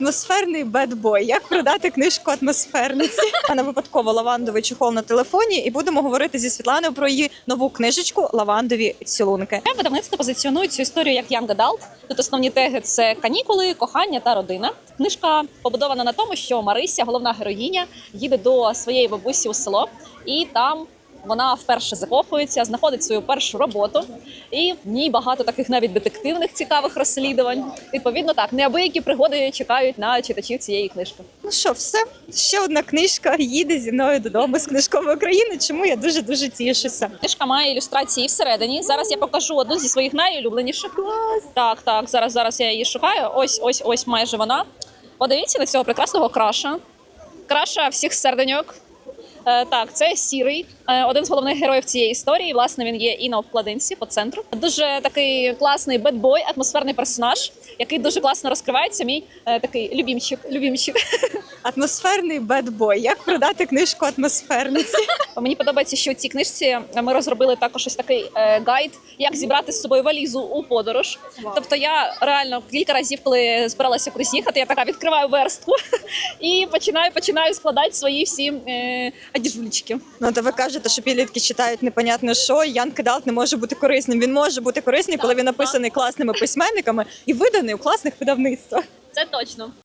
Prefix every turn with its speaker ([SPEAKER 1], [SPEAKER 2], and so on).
[SPEAKER 1] Атмосферний бедбой. Як продати книжку атмосферниці? Мене випадково лавандовий чехол на телефоні, і будемо говорити зі Світланою про її нову книжечку Лавандові цілунки.
[SPEAKER 2] Видавництво позиціонує цю історію як Young Adult. Тут основні теги це канікули, кохання та родина. Книжка побудована на тому, що Марися, головна героїня, їде до своєї бабусі у село, і там вона вперше закохується, знаходить свою першу роботу, і в ній багато таких навіть детективних цікавих розслідувань. Відповідно, так неабиякі пригоди чекають на читачів цієї книжки.
[SPEAKER 1] Ну що, все ще одна книжка їде зі мною додому з книжкової країни. Чому я дуже дуже тішуся.
[SPEAKER 2] Книжка має ілюстрації всередині. Зараз я покажу одну зі своїх найулюбленіших. Так, так. Зараз зараз я її шукаю. Ось, ось, ось майже вона. Подивіться на цього прекрасного краша. Краша всіх серденьок. Е, так, це сірий, е, один з головних героїв цієї історії. Власне, він є і на обкладинці по центру. Дуже такий класний бедбой, атмосферний персонаж, який дуже класно розкривається. Мій е, такий любімчик. любімчик.
[SPEAKER 1] Атмосферний бедбой. Як продати книжку атмосферниці?
[SPEAKER 2] Мені подобається, що у цій книжці ми розробили також ось такий е, гайд, як зібрати з собою валізу у подорож. Тобто я реально кілька разів, коли збиралася кудись їхати, я така відкриваю верстку і починаю починаю складати свої всі е, одіжулечки.
[SPEAKER 1] Ну то ви кажете, що підлітки читають непонятне що. Ян Кидалт не може бути корисним. Він може бути корисним, коли він написаний класними письменниками і виданий у класних видавництвах.
[SPEAKER 2] Це точно.